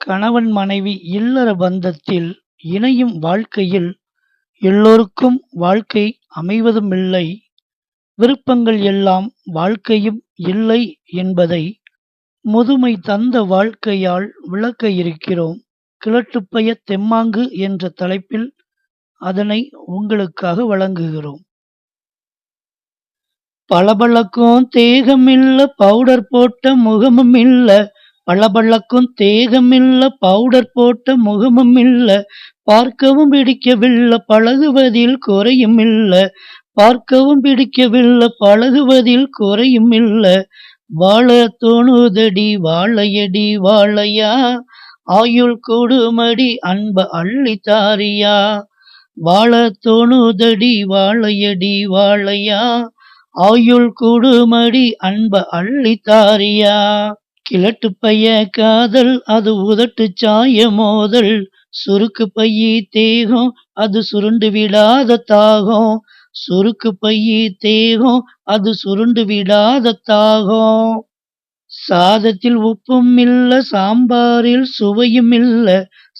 கணவன் மனைவி இல்லற பந்தத்தில் இணையும் வாழ்க்கையில் எல்லோருக்கும் வாழ்க்கை அமைவதுமில்லை. விருப்பங்கள் எல்லாம் வாழ்க்கையும் இல்லை என்பதை முதுமை தந்த வாழ்க்கையால் விளக்க இருக்கிறோம். கிழட்டுப்பய தெம்மாங்கு என்ற தலைப்பில் அதனை உங்களுக்காக வழங்குகிறோம். பளபளக்கும் தேகமில்ல பவுடர் போட்ட முகமும் இல்லை பளபளக்கும் தேகமில்ல பவுடர் போட்ட முகமும் இல்ல பார்க்கவும் பிடிக்கவில்ல பழகுவதில் குறையும் இல்ல பார்க்கவும் பிடிக்கவில்ல பழகுவதில் குறையும் இல்ல வாழ தோணுதடி வாழையடி வாழையா? ஆயுள் கொடுமடி அன்ப அள்ளி தாரியா? வாழ தோணுதடி வாழையடி வாழையா? ஆயுள் கொடுமடி அன்ப அள்ளி தாரியா? கிழட்டு பைய காதல் அது உதட்டு சாய மோதல். சுருக்கு பையி தேகம் அது சுருண்டு விடாத தாகம். சுருக்கு பையி தேகம் அது சுருண்டு விடாத தாகம். சாதத்தில் உப்பும் இல்ல சாம்பாரில் சுவையும் இல்ல.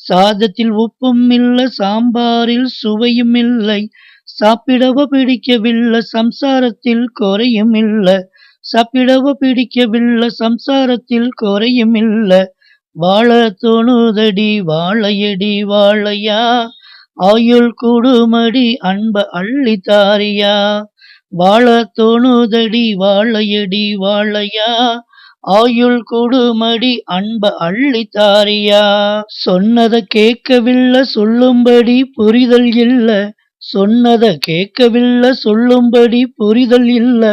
சாதத்தில் உப்பும் இல்ல சாம்பாரில் சுவையும் இல்லை. சாப்பிடவோ பிடிக்கவில்லை சம்சாரத்தில் குறையும் இல்லை. சாப்பிடவோ பிடிக்கவில்லை சம்சாரத்தில் குறையும் இல்ல வாழ தோணுதடி வாழையடி வாழையா? ஆயுள் குடுமடி அன்ப அள்ளி தாரியா? வாழ தோணுதடி வாழையடி வாழையா? ஆயுள் கொடுமடி அன்ப அள்ளி தாரியா? சொன்னத கேட்கவில்லை சொல்லும்படி புரிதல் இல்ல. சொன்னத கேட்கவில்லை சொல்லும்படி புரிதல் இல்ல.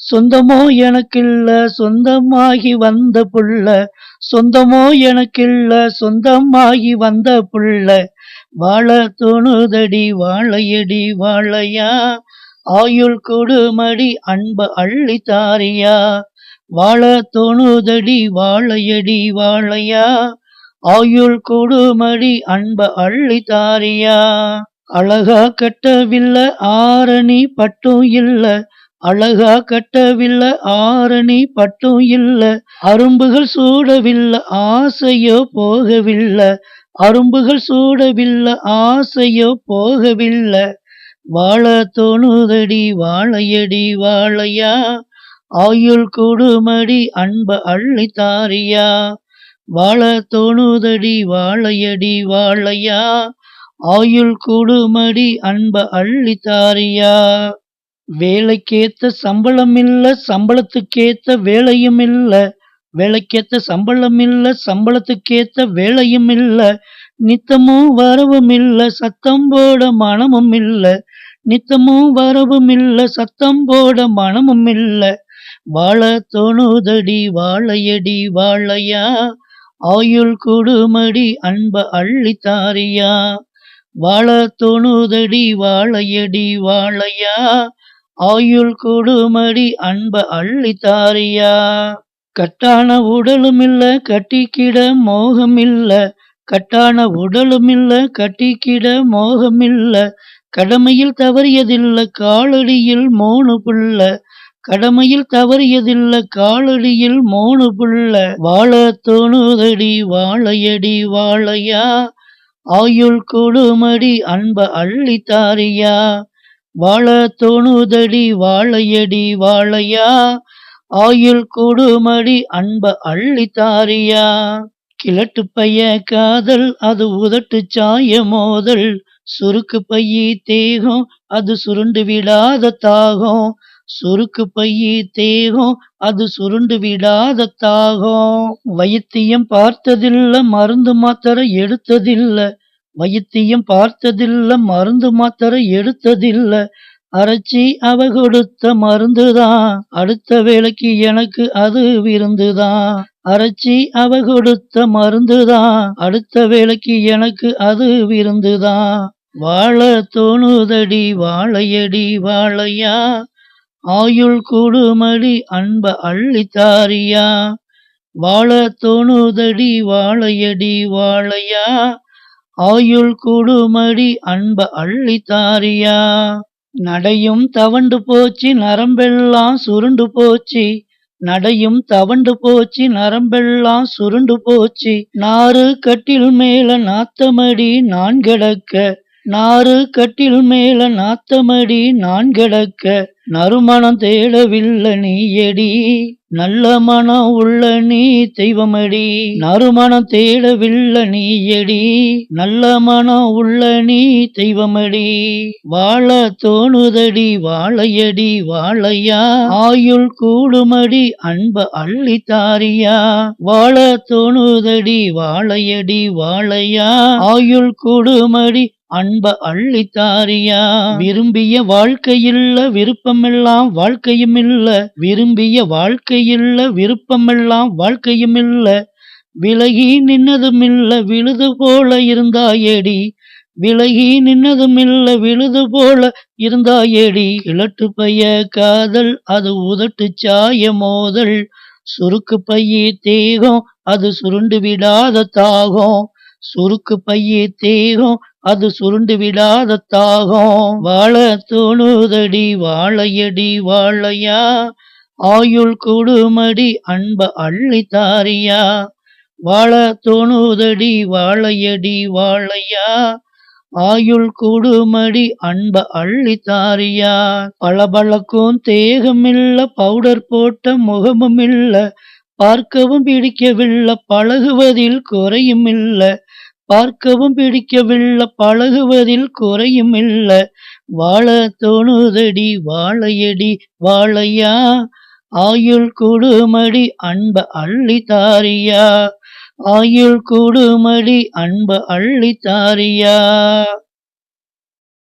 சொந்தமோ எனக்கில்ல சொந்தமாகி வந்த புள்ள. சொந்தமோ எனக்கில்ல சொந்தமாகி வந்த புள்ள. வாழ தோணுதடி வாழையடி வாழையா. ஆயுள் கொடுமடி அன்ப அள்ளி தாரியா. வாழ தோணுதடி வாழையடி வாழையா. ஆயுள் கொடுமடி அன்ப அள்ளி தாரியா. அழகா கட்டவில்லை ஆரணி பட்டும் இல்லை. அழகா கட்டவில்லை ஆரணி பட்டும் இல்ல. அரும்புகள் சூடவில்லை ஆசையோ போகவில்லை. அரும்புகள் சூடவில்லை ஆசையோ போகவில்லை. வாழ தோணுதடி வாழையடி வாழையா. ஆயுள் கொடுமடி அன்ப அள்ளி தாரியா. வாழ தோணுதடி வாழையடி வாழையா. ஆயுள் கொடுமடி அன்ப அள்ளி தாரியா. வேலைக்கேத்த சம்பளம் இல்ல சம்பளத்துக்கேத்த வேலையும் இல்ல வேலைக்கேத்த சம்பளம் இல்ல சம்பளத்துக்கேத்த வேலையும் இல்ல நித்தமும் வரவும் இல்ல சத்தம் போட மனமும் இல்ல நித்தமும் வரவும் இல்ல சத்தம் போட மனமும் இல்ல வாழ தோணுதடி வாழையடி வாழையா. ஆயுள் கொடுமடி அன்ப அள்ளி தாரியா. வாழ தோணுதடி வாழையடி வாழையா. ஆயுள் கொடுமடி அன்ப அள்ளி தாரியா கட்டான உடலும் இல்ல கட்டிக்கிட மோகம் இல்ல கட்டான உடலும் இல்ல கட்டிக்கிட மோகம் இல்ல கடமையில் தவறியதில்ல காலடியில் மோனு புள்ள கடமையில் தவறியதில்ல காலடியில் மோனு புள்ள வாழ தோணுதடி வாழையடி வாழையா. ஆயுள் கொடுமடி அன்ப அள்ளி தாரியா வாழ தோணுதடி வாழையடி வாழையா ஆயுள் கொடுமடி அன்ப அள்ளி தாரியா. கிழட்டு பைய காதல் அது உதட்டு சாய மோதல். சுருக்கு பையி தேகம் அது சுருண்டு விடாத தாகம். சுருக்கு பையி தேகம் அது சுருண்டு விடாத தாகம். வைத்தியம் பார்த்ததில்ல மருந்து மாத்திரை எடுத்ததில்லை. வைத்தியம் பார்த்ததில்ல மருந்து மாத்திரை எடுத்ததில்ல. அரைச்சி அவ கொடுத்த மருந்துதான். அடுத்த வேலைக்கு எனக்கு அது விருந்துதான். அரைச்சி அவ கொடுத்த மருந்துதான். அடுத்த வேலைக்கு எனக்கு அது விருந்துதான். வாழ தோணுதடி வாழையடி வாழையா? ஆயுள் கொடுமடி அன்ப அள்ளி தாரியா? வாழ தோணுதடி வாழையடி வாழையா? ஆயுள் கூடுமடி அன்ப அள்ளி தாரியா. நடையும் தவண்டு போச்சு நரம்பெல்லாம் சுருண்டு போச்சு. நடையும் தவண்டு போச்சு நரம்பெல்லாம் சுருண்டு போச்சு. நாறு கட்டில் மேல நாத்தமடி நான் கிடக்க நாறு கட்டில் மேல நாத்தமடி நான் கிடக்க நறுமணம் தேடவில்லை நீயடி. நல்ல மனம் உள்ள நீ தெய்வமடி நறுமணம் தேடவில்லை நீயடி. நல்ல மனம் உள்ள நீ தெய்வமடி வாழ தோணுதடி வாழையடி வாழையா. ஆயுள் கூடுமடி அன்ப அள்ளி தாரியா. வாழ தோணுதடி வாழையடி வாழையா. ஆயுள் கூடுமடி அன்ப அள்ளி தாரியா விரும்பிய வாழ்க்கையில்ல விருப்பமெல்லாம் வாழ்க்கையும் இல்ல விரும்பிய வாழ்க்கையில்ல விருப்பமெல்லாம் வாழ்க்கையும் இல்ல விலகி நின்னதும் இல்ல விழுது போல இருந்தாயடி. விலகி நின்னதும் இல்ல விழுது போல இருந்தாயடி. கிழட்டு பைய காதல் அது உதட்டு சாய மோதல். சுருக்கு பைய தேகம் அது சுருண்டு விடாத தாகம். சுருக்கு பைய தேகம் அது சுருண்டு விடாத தாகம். வாழ தொழுதடி வாழையடி வாழையா? ஆயுள் கொடுமடி அன்ப அள்ளி தாரியா? வாழ தோணுதடி வாழையடி வாழையா? ஆயுள் கூடுமடி அன்ப அள்ளி தாரியா? பளபளக்கும் தேகமில்ல பவுடர் போட்ட முகமும் இல்ல பார்க்கவும் பிடிக்கவில்லை பழகுவதில் குறையும் இல்லை பார்க்கவும் பிடிக்கவில்லை பழகுவதில் குறையும் இல்ல. வாழ தோணுதடி வாழையடி வாழையா? ஆயுள் கூடுமடி அன்ப அள்ளி தாரியா? ஆயுள் கூடுமடி அன்ப அள்ளி தாரியா?